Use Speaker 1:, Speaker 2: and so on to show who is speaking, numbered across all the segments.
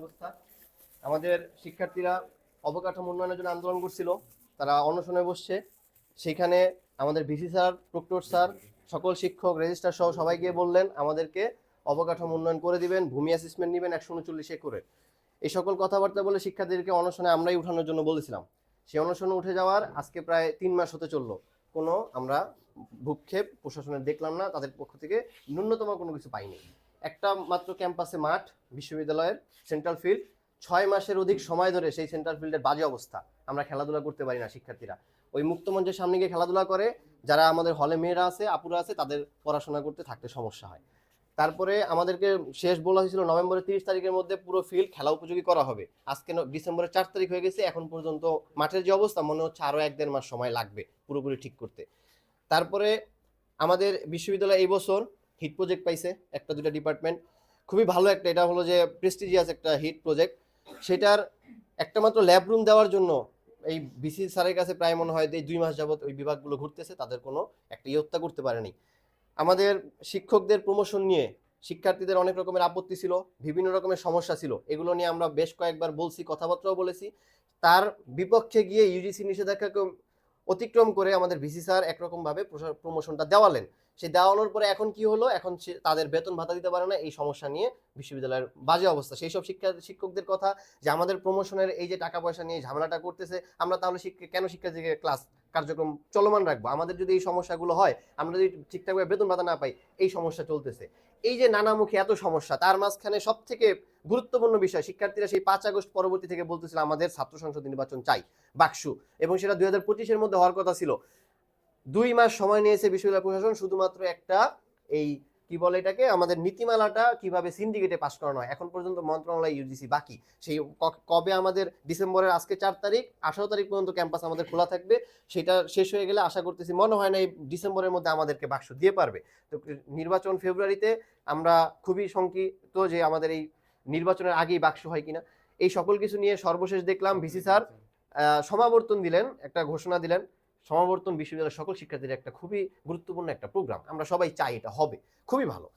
Speaker 1: অবস্থা। আমাদের শিক্ষার্থীরা অবকাঠামো উন্নয়নের জন্য আন্দোলন করছিল, তারা অনশনে বসছে। সেখানে আমাদের ভিসি স্যার, প্রক্টর স্যার, সকল শিক্ষক, রেজিস্ট্রার সহ সবাই গিয়ে বললেন, আমাদেরকে অবকাঠামো উন্নয়ন করে দিবেন, ভূমি অ্যাসেসমেন্ট নেবেন একশো উনচল্লিশ একরে। এই সকল কথাবার্তা বলে শিক্ষার্থীদেরকে অনশনে আমরাই উঠানোর জন্য বলেছিলাম। সেই অনশনে উঠে যাওয়ার আজকে প্রায় তিন মাস হতে চলল। কোনো আমরা ভূক্ষেপ প্রশাসনের দেখলাম না, তাদের পক্ষ থেকে ন্যূনতম কোনো কিছু পাইনি। একটা মাত্র ক্যাম্পাসে মাঠ, বিশ্ববিদ্যালয়ের সেন্ট্রাল ফিল্ড ছয় মাসের অধিক সময় ধরে সেই সেন্ট্রাল ফিল্ডের বাজে অবস্থা। আমরা খেলাধুলা করতে পারি না শিক্ষার্থীরা। ওই মুক্ত মঞ্চের সামনে গিয়ে খেলাধুলা করে, যারা আমাদের হলে মেয়েরা আছে, আপুরা আছে, তাদের পড়াশোনা করতে থাকতে সমস্যা হয়। তারপরে আমাদেরকে শেষ বলা হয়েছিল, নভেম্বরের তিরিশ তারিখের মধ্যে পুরো ফিল্ড খেলা উপযোগী করা হবে। আজকে ডিসেম্বরের চার তারিখ হয়ে গেছে, এখন পর্যন্ত মাঠের যে অবস্থা, মনে হচ্ছে আরও এক দেড় মাস সময় লাগবে পুরোপুরি ঠিক করতে। তারপরে আমাদের বিশ্ববিদ্যালয় এই বছর হিট প্রজেক্ট পাইছে, একটা দুটা ডিপার্টমেন্ট খুবই ভালো একটা, এটা হলো যে প্রেস্টিজিয়াস একটা হিট প্রজেক্ট সেটার একটা মাত্র ল্যাব রুম দেওয়ার জন্য এই বিসি স্যারের কাছে প্রায় মনে হয় যে দুই মাস যাবত ওই বিভাগগুলো ঘুরতেছে, তাদের কোনো একটা ইয়ত্তা করতে পারেনি। আমাদের শিক্ষকদের প্রমোশন নিয়ে শিক্ষার্থীদের অনেক রকমের আপত্তি ছিল, বিভিন্ন রকমের সমস্যা ছিল। এগুলো নিয়ে আমরা বেশ কয়েকবার বলছি, কথাবার্তাও বলেছি। তার বিপক্ষে গিয়ে ইউজিসি নিষেধাজ্ঞাকে অতিক্রম করে আমাদের ভিসি স্যার একরকমভাবে প্রমোশনটা দেওয়ালেন। সেই দেওয়ানোর পরে এখন কি হলো? এখন তাদের বেতন ভাতা দিতে পারে না, এই সমস্যা নিয়ে বিশ্ববিদ্যালয়ের বাজে অবস্থা। সেই সব শিক্ষা, শিক্ষকদের কথা যে আমাদের প্রমোশনের এই যে টাকা পয়সা নিয়ে ঝামেলাটা করতেছে, আমরা তাহলে শিক্ষা, কেন শিক্ষার্থীকে ক্লাস কার্যক্রম চলমান রাখব। আমাদের যদি এই সমস্যাগুলো হয়, আমরা যদি ঠিকঠাকভাবে বেতন ভাতা না পাই, এই সমস্যা চলতেছে। এই যে নানামুখী এত সমস্যা, তার মাঝখানে সব থেকে গুরুত্বপূর্ণ বিষয়, শিক্ষার্থীরা সেই পাঁচ আগস্ট পরবর্তী থেকে বলতেছিল, আমাদের ছাত্র সংসদ নির্বাচন চাই। বাক্সু। এবং সেটা দুই হাজার পঁচিশের মধ্যে হওয়ার কথা ছিল। দুই মাস সময় নিয়েছে বিশ্ববিদ্যালয় প্রশাসন, শুধুমাত্র একটা এই কি বলে এটাকে? আমাদের নীতিমালাটা কীভাবে সিন্ডিকেটে পাস করানো হয়? এখন পর্যন্ত মন্ত্রণালয় ইউজিসি বাকি। সেই কবে আমাদের ডিসেম্বরের আজকে চার তারিখ, আঠারো তারিখ পর্যন্ত ক্যাম্পাস আমাদের খোলা থাকবে। সেটা শেষ হয়ে গেলে আশা করতেছি মনে হয় না এই ডিসেম্বরের মধ্যে আমাদেরকে বাক্স দিয়ে পারবে। তো নির্বাচন ফেব্রুয়ারিতে আমরা খুবই শঙ্কিত যে আমাদের এই নির্বাচনের আগেই বাক্স হয় কিনা। এই সকল কিছু নিয়ে সর্বশেষ দেখলাম ভিসি স্যার সমাবর্তন দিলেন, একটা ঘোষণা দিলেন। সমাবর্তন বিশ্ববিদ্যালয়ের সকল শিক্ষার্থীদের একটা খুবই গুরুত্বপূর্ণ একটা প্রোগ্রাম আমরা সবাই চাই এটা হবে। খুবই ভালো।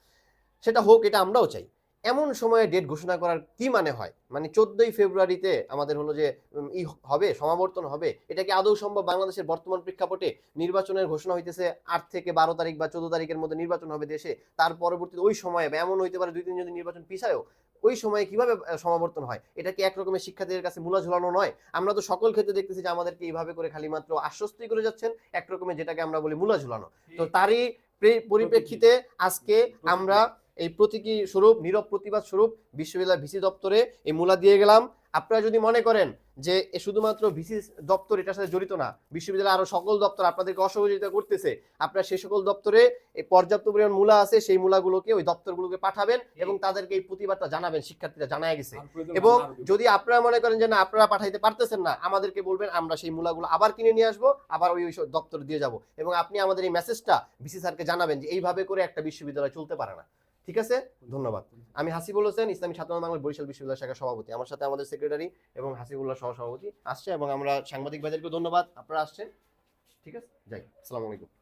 Speaker 1: সেটা হোক, এটা আমরাও চাই। এমন সময়ে ডেট ঘোষণা করার কি মানে হয়? মানে চোদ্দই ফেব্রুয়ারিতে আমাদের হলো যে ই হবে, সমাবর্তন হবে, এটা কি আদৌ সম্ভব? বাংলাদেশের বর্তমান প্রেক্ষাপটে নির্বাচনের ঘোষণা হইতেছে আট থেকে বারো তারিখ বা চোদ্দ তারিখের মধ্যে নির্বাচন হবে দেশে। তার পরবর্তীতে ওই সময়ে বা এমন হইতে পারে দুই তিন যদি নির্বাচন পিছায়ও ওই সময়ে কীভাবে সমাবর্তন হয়? এটা কি একরকমের শিক্ষার্থীদের কাছে মূলা ঝুলানো নয়? আমরা তো সকল ক্ষেত্রে দেখতেছি যে আমাদেরকে এইভাবে করে খালি মাত্র আশ্বস্তি করে যাচ্ছেন একরকমের যেটাকে আমরা বলি মূলা ঝুলানো। তো তারই পরিপ্রেক্ষিতে আজকে আমরা এই প্রতীকী স্বরূপ নীরব প্রতিবাদ স্বরূপ বিশ্ববিদ্যালয় ভিসি দপ্তরে এই মূলা দিয়ে গেলাম। আপনারা যদি মনে করেন যে শুধুমাত্র ভিসি দপ্তর এটার সাথে জড়িত না বিশ্ববিদ্যালয় আরও সকল দপ্তর আপনাদেরকে অসহযোগিতা করতেছে আপনারা সেই সকল দপ্তরে এই পর্যাপ্ত পরিমাণ মূলা আছে সেই মূলাগুলোকে ওই দপ্তরগুলোকে পাঠাবেন এবং তাদেরকে এই প্রতিবাদটা জানাবেন শিক্ষার্থীরা জানায় গেছে। এবং যদি আপনারা মনে করেন যে না আপনারা পাঠাইতে পারতেছেন না আমাদেরকে বলবেন আমরা সেই মূলাগুলো আবার কিনে নিয়ে আসব আবার ওই দপ্তর দিয়ে যাব। এবং আপনি আমাদের এই মেসেজটা বিসি স্যারকে জানাবেন যে এইভাবে করে একটা বিশ্ববিদ্যালয় চলতে পারে না। ঠিক আছে? ধন্যবাদ। আমি হাসিবুল হোসেন, ইসলামী ছাত্র বাংলা বরিশাল বিশ্ববিদ্যালয় শাখা সভাপতি। আমার সাথে আমাদের সেক্রেটারি এবং হাসিবুল্লাহ সহ সভাপতি আসছে এবং আমরা সাংবাদিক ভাইদেরকে ধন্যবাদ। আপনারা আসছেন, ঠিক আছে? যাই, আসসালামু আলাইকুম।